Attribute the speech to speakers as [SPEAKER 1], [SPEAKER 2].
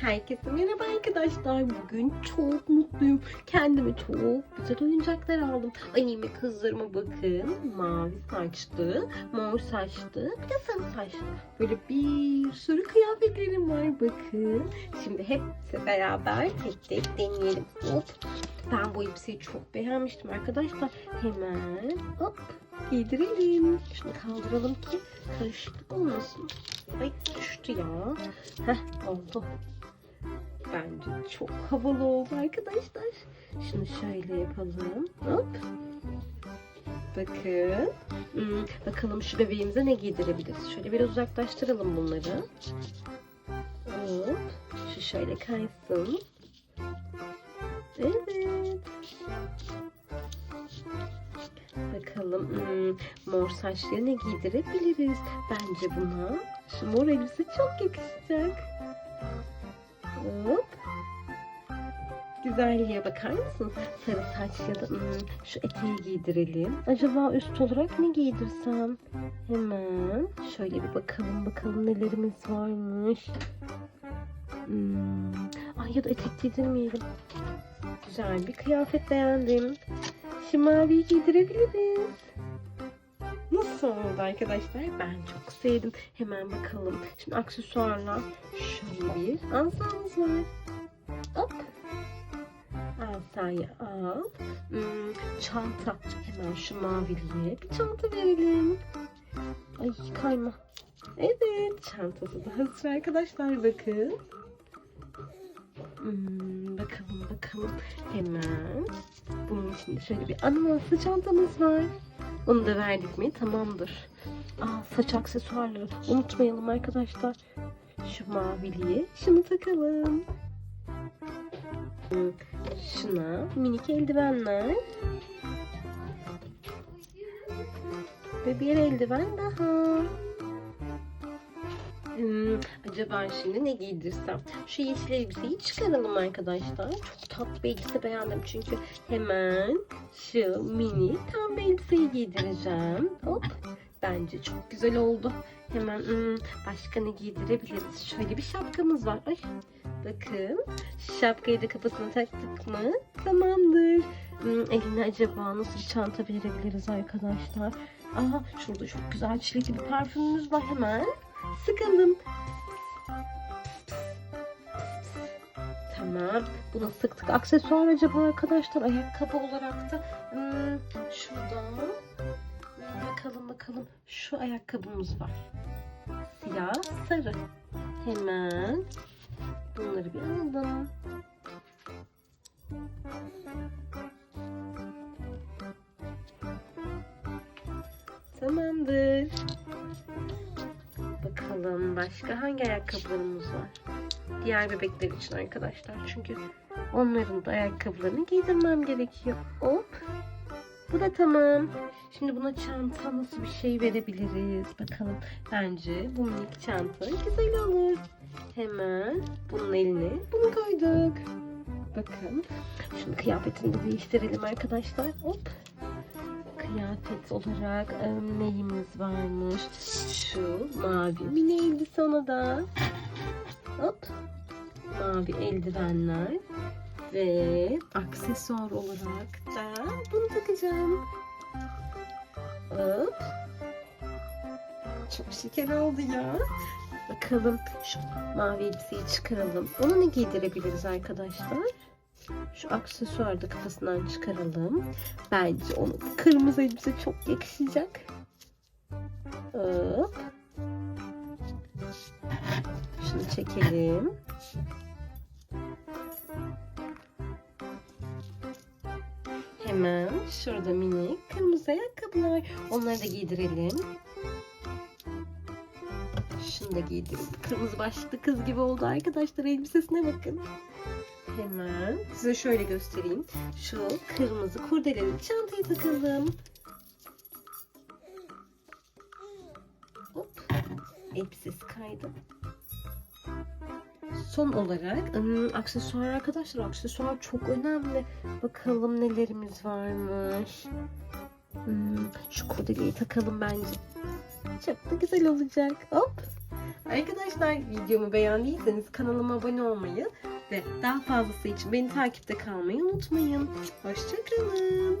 [SPEAKER 1] Herkese merhaba arkadaşlar. Bugün çok mutluyum. Kendime çok güzel oyuncaklar aldım. Anime kızlarıma bakın. Mavi saçlı, mor saçlı, bir de sarı saçlı. Böyle bir sürü kıyafetlerim var bakın. Şimdi hepsi beraber tek tek deneyelim. Hop. Ben bu elbiseyi çok beğenmiştim arkadaşlar. Hemen hop giydirelim. Şunu kaldıralım ki karışıklık olmasın. Ay düştü ya. Heh oldu. Bence çok havalı oldu arkadaşlar. Şunu şöyle yapalım. Hop. Bakın. Hmm, bakalım şu bebeğimize ne giydirebiliriz. Şöyle biraz uzaklaştıralım bunları. Hop. Şu şöyle kaysın. Evet. Bakalım hmm, mor saçları ne giydirebiliriz? Bence buna şu mor elbise çok yakışacak. Hop. Güzelliğe bakar mısın? Sarı saç ya da hmm, şu eteği giydirelim. Acaba üst olarak ne giydirsem? Hemen şöyle bir bakalım bakalım nelerimiz varmış. Hmm. Ay ya da etek giydirmeyelim. Güzel bir kıyafet beğendim. Şu maviyi giydirebiliriz. Nasıl oldu arkadaşlar? Ben çok sevdim. Hemen bakalım. Şimdi aksesuarlar. Şöyle bir asamız var. Hop. Asayı al. Hmm, çanta. Hemen şu maviliye bir çanta verelim. Ay kayma. Evet. Çantası da hazır arkadaşlar. Bakın. Hmm, bakalım bakalım. Hemen. Bunun için şöyle bir ananaslı çantamız var. Onu da verdik mi? Tamamdır. Aa, saç aksesuarları. Unutmayalım arkadaşlar. Şu maviliği. Şunu takalım. Şuna minik eldivenler. Ve bir eldiven daha. Hmm, acaba şimdi ne giydirsem? Şu yeşil elbiseyi çıkaralım arkadaşlar. Çok tatlı bir elbise beğendim çünkü hemen şu mini tam bir elbiseyi giydireceğim. Hop. Bence çok güzel oldu. Hemen hmm, başka ne giydirebiliriz? Şöyle bir şapkamız var. Ay, bakın. Şapkayı da kafasına taktık mı? Tamamdır. Hmm, eline acaba nasıl bir çanta verebiliriz arkadaşlar? Aha şurada çok güzel çilekli bir parfümümüz var hemen. Sıkalım. Tamam. Buna sıktık. Aksesuar acaba arkadaşlar ayakkabı olarak da hmm, şurada. Bakalım bakalım. Şu ayakkabımız var. Siyah, sarı. Hemen bunları bir alalım. Tamamdır. Bakalım başka hangi ayakkabılarımız var? Diğer bebekler için arkadaşlar. Çünkü onların da ayakkabılarını giydirmem gerekiyor. Hop. Bu da tamam. Şimdi buna çanta nasıl bir şey verebiliriz? Bakalım. Bence bu minik çanta güzel olur. Hemen bunun eline bunu koyduk. Bakın. Şimdi kıyafetini de değiştirelim arkadaşlar. Hop kıyafet olarak e, neyimiz varmış? Şu mavi mini elbise ona da. Hop. Mavi eldivenler. Ve aksesuar olarak da bunu takacağım. Hop. Çok şeker oldu ya. Bakalım şu mavi elbiseyi çıkaralım. Ona ne giydirebiliriz arkadaşlar? Şu aksesuarı da kafasından çıkaralım. Bence bu kırmızı elbise çok yakışacak. Hop. Şunu çekelim. Hemen şurada minik kırmızı ayakkabılar. Onları da giydirelim. Şunu da giydirelim. Kırmızı başlıklı kız gibi oldu arkadaşlar. Elbisesine bakın. Hemen size şöyle göstereyim. Şu kırmızı kurdeleli çantayı takalım. Hop. Elbisesi kaydı. Son olarak ım, aksesuar arkadaşlar. Aksesuar çok önemli. Bakalım nelerimiz varmış. Hmm, şu kurdeleyi takalım bence. Çok da güzel olacak. Hop. Arkadaşlar videomu beğendiyseniz kanalıma abone olmayı ve daha fazlası için beni takipte kalmayı unutmayın. Hoşçakalın.